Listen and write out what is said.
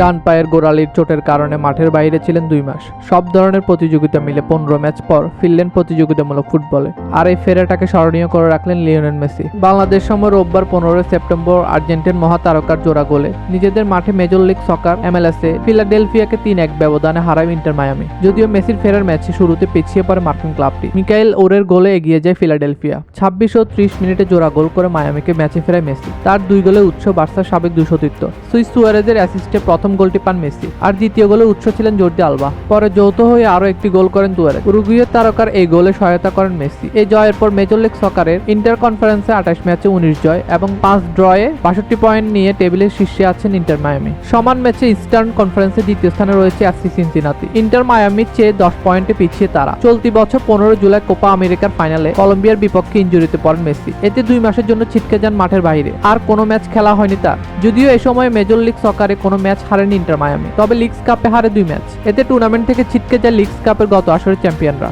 ডান পায়ের গোড়ালির চোটের কারণে মাঠের বাইরে ছিলেন দুই মাস। সব ধরনের প্রতিযোগিতা মিলে পনেরো ম্যাচ পর ফিরলেন প্রতিযোগিতামূলক ফুটবলে। আর এই ফেরাটাকে স্মরণীয় করে রাখলেন লিওনেল মেসি। বাংলাদেশ সময় রোববার পনেরোই সেপ্টেম্বর আর্জেন্টিন মহাতারকার জোড়া গোলে নিজেদের মাঠে মেজর লিগ সকার এমএলএসে ফিলাডেলফিয়াকে তিন এক ব্যবধানে হারায় ইন্টার মায়ামি। যদিও মেসির ফেরার ম্যাচে শুরুতে পিছিয়ে পড়ে মার্কিন ক্লাবটি। মিকাইল ওরের গোলে এগিয়ে যায় ফিলাডেলফিয়া। ছাব্বিশ ও ত্রিশ মিনিটে জোড়া গোল করে মায়ামিকে ম্যাচে ফেরায় মেসি। তার দুই গোলে উৎস বার্সার সাবেক দুশোতীর্থ সুইস সুয়ারেজের অ্যাসিস্টে প্রথম গোলটি পান মেসি। আর দ্বিতীয় গোলে উৎস ছিলেন জর্দি আলবা। পরে যৌথ হয়ে আরও একটি গোল করেন তুয়ারেজ উরুগুয়ের তারকার এই গোলে সহায়তা করেন মেসি। এই জয়ের পর মেজর লিগ সকারের ইন্টার কনফারেন্সে আঠাশ ম্যাচে উনিশ জয় এবং পাঁচ ড্রয়ে বাষট্টি পয়েন্ট নিয়ে টেবিলের শীর্ষে আছেন ইন্টার মায়ামি। সমান ম্যাচে ইস্টার্ন কনফারেন্সে দ্বিতীয় স্থানে রয়েছে এফসি সিনসিনাতি ইন্টার মায়ামির চেয়ে দশ পয়েন্টে পিছিয়ে তারা। চলতি বছর পনেরো জুলাই কোপা আমেরিকার ফাইনালে কলম্বিয়ার বিপক্ষে ইঞ্জুরিতে পড়েন মেসি। এতে দুই মাসের জন্য ছিটকে যান মাঠের বাইরে। আর কোনো ম্যাচ খেলা হয়নি তার। যদিও এ সময় মেজর লিগ সকারে কোনো ম্যাচ হারেনি ইন্টার মায়ামি। তবে লিগস কাপে হারে দুই ম্যাচ। এতে টুর্নামেন্ট থেকে ছিটকে যায় লিগস কাপের গত আসরের চ্যাম্পিয়নরা।